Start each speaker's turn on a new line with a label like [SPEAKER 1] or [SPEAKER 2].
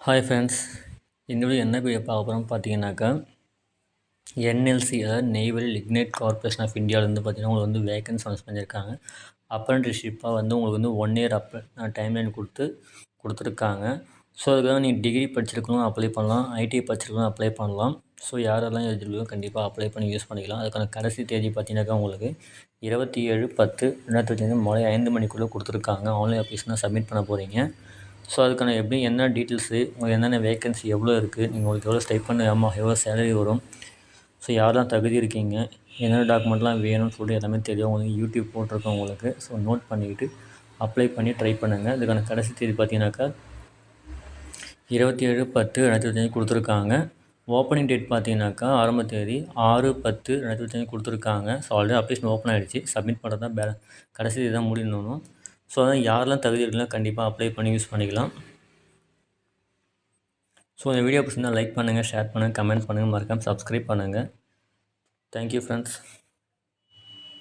[SPEAKER 1] Hi friends இந்த video என்ன video பார்க்க போகிறோம் பார்த்தீங்கன்னாக்கா என்எல்சி அதாவது நெய்வல் லிக்னேட் கார்பரேஷன் ஆஃப் இந்தியாவிலேருந்து பார்த்தீங்கன்னா உங்களுக்கு வந்து வேகன்ஸ் அனௌன்ஸ் பண்ணியிருக்காங்க. அப்ரண்டிஸ்ஷிப்பாக வந்து உங்களுக்கு வந்து ஒன் இயர் அப் டைம்லைன் கொடுத்து கொடுத்துருக்காங்க. ஸோ அதுக்காக நீங்கள் டிகிரி படிச்சிருக்கணும் அப்ளை பண்ணலாம். ஐடி படிச்சிருக்கணும் அப்ளை பண்ணலாம். ஸோ யாரெல்லாம் எலிஜிபிளோ கண்டிப்பாக அப்ளை பண்ணி யூஸ் பண்ணிக்கலாம். அதுக்கான கடைசி தேதி பார்த்தீங்கன்னாக்கா உங்களுக்கு இருபத்தி ஏழு பத்து ரெண்டாயிரத்தி மாலை ஐந்து மணிக்குள்ளே கொடுத்துருக்காங்க. ஆன்லைன் அப்ளிகேஷனாக சப்மிட் பண்ண போகிறீங்க ஸோ அதுக்கான எப்படி என்ன டீட்டெயில்ஸு உங்களுக்கு என்னென்ன வேக்கன்சி எவ்வளோ இருக்குது நீங்கள் உங்களுக்கு எவ்வளோ ஸ்டைப்பண்ட் ஆமாம் எவ்வளோ சேலரி வரும். ஸோ யாரெல்லாம் தகுதி இருக்கீங்க என்னென்ன டாக்குமெண்ட்லாம் வேணும்னு சொல்லிட்டு எல்லாமே தெரியும். உங்களுக்கு யூடியூப் போட்டிருக்கோம் உங்களுக்கு. ஸோ நோட் பண்ணிக்கிட்டு அப்ளை பண்ணி ட்ரை பண்ணுங்கள் அதுக்கான கடைசி தேதி பார்த்தீங்கன்னாக்கா இருபத்தி ஏழு பத்து ரெண்டாயிரத்தி இருபத்தஞ்சி கொடுத்துருக்காங்க. ஓப்பனிங் டேட் பார்த்தீங்கன்னாக்கா ஆரம்ப தேதி ஆறு பத்து ரெண்டாயிரத்தி இருபத்தஞ்சி கொடுத்துருக்காங்க. ஸோ ஆல்ரெடி அப்ளிகேஷன் ஓப்பன் ஆகிடுச்சு சப்மிட் பண்ணுறது தான் பே கடைசி தேதி தான் முடியணும் ஸோ அதான் யாரெல்லாம் தகுதி இருக்குங்களோ கண்டிப்பாக அப்ளை பண்ணி யூஸ் பண்ணிக்கலாம். ஸோ இந்த வீடியோ பிடிச்சிருந்தால் லைக் பண்ணுங்கள் ஷேர் பண்ணுங்கள் கமெண்ட் பண்ணுங்கள் மறக்காமல் சப்ஸ்கிரைப் பண்ணுங்கள் தேங்க்யூ ஃப்ரெண்ட்ஸ்